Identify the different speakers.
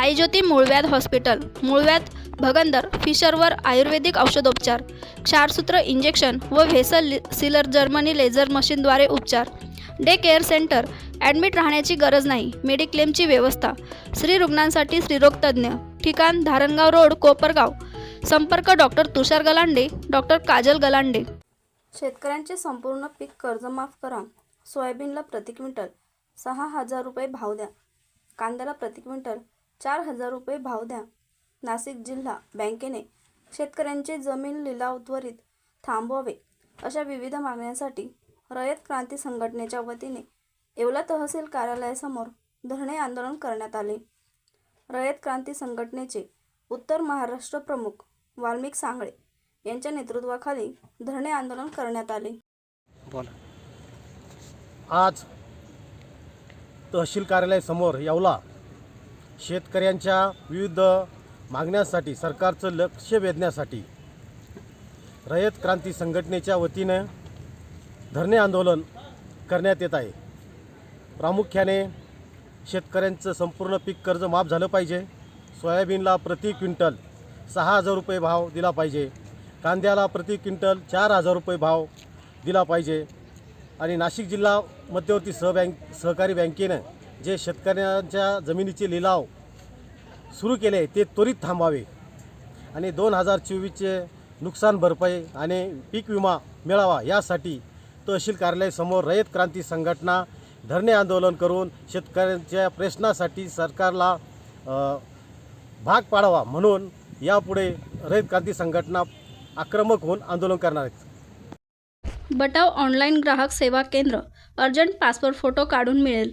Speaker 1: साईज्योती मूळव्याध हॉस्पिटल मूळव्याध भगंदर फिशरवर आयुर्वेदिक औषधोपचार क्षारसूत्र इंजेक्शन व व्हेसल सिलर जर्मनी लेझर मशीनद्वारे उपचार. डे केअर सेंटर ॲडमिट राहण्याची गरज नाही मेडिक्लेमची व्यवस्था. स्त्री रुग्णांसाठी स्त्रीरोगतज्ज्ञ ठिकाण धारणगाव रोड कोपरगाव. संपर्क डॉक्टर तुषार गलांडे डॉक्टर काजल गलांडे. शेतकऱ्यांचे संपूर्ण पीक कर्ज माफ करा. सोयाबीनला प्रति क्विंटल सहा हजार रुपये भाव द्या. कांद्याला प्रति क्विंटल चार हजार रुपये भाव द्या. नाशिक जिल्हा बँकेने शेतकऱ्यांचे जमीन लिलाव त्वरित थांबवावे अशा विविध मागण्यांसाठी रयत क्रांती संघटनेच्या वतीने येवला तहसील कार्यालयासमोर धरणे आंदोलन करण्यात आले. रयत क्रांती संघटनेचे उत्तर महाराष्ट्र प्रमुख वाल्मिक सांगळे यांच्या नेतृत्वाखाली धरणे आंदोलन करण्यात आले.
Speaker 2: बोला. आज तहसील कार्यालयासमोर येवला शेतकऱ्यांच्या विविध मागण्यांसाठी सरकारचं लक्ष वेधण्यासाठी रयत क्रांती संघटनेच्या वतीनं धरणे आंदोलन करण्यात येत आहे. प्रामुख्याने शेतकऱ्यांचं संपूर्ण पीक कर्ज माफ झालं पाहिजे. सोयाबीनला प्रति क्विंटल सहा हजार रुपये भाव दिला पाहिजे. कांद्याला प्रति क्विंटल चार हजार रुपये भाव दिला पाहिजे. आणि नाशिक जिल्हा मध्यवर्ती सहबँक सहकारी बँकेनं जे शेतकऱ्यांच्या जमिनीचे लिलाव सुरू केले ते त्वरित थांबावे. आणि दोन हजार चोवीसचे नुकसान भरपाई आणि पीक विमा मिळावा यासाठी तहसील कार्यालयासमोर रयत क्रांती संघटना धरणे आंदोलन करून शेतकऱ्यांच्या प्रश्नासाठी सरकारला भाग पाडावा म्हणून यापुढे रयत क्रांती संघटना आक्रमक होऊन आंदोलन करणार आहेत.
Speaker 1: बटाव ऑनलाईन ग्राहक सेवा केंद्र. अर्जंट पासपोर्ट फोटो काढून मिळेल.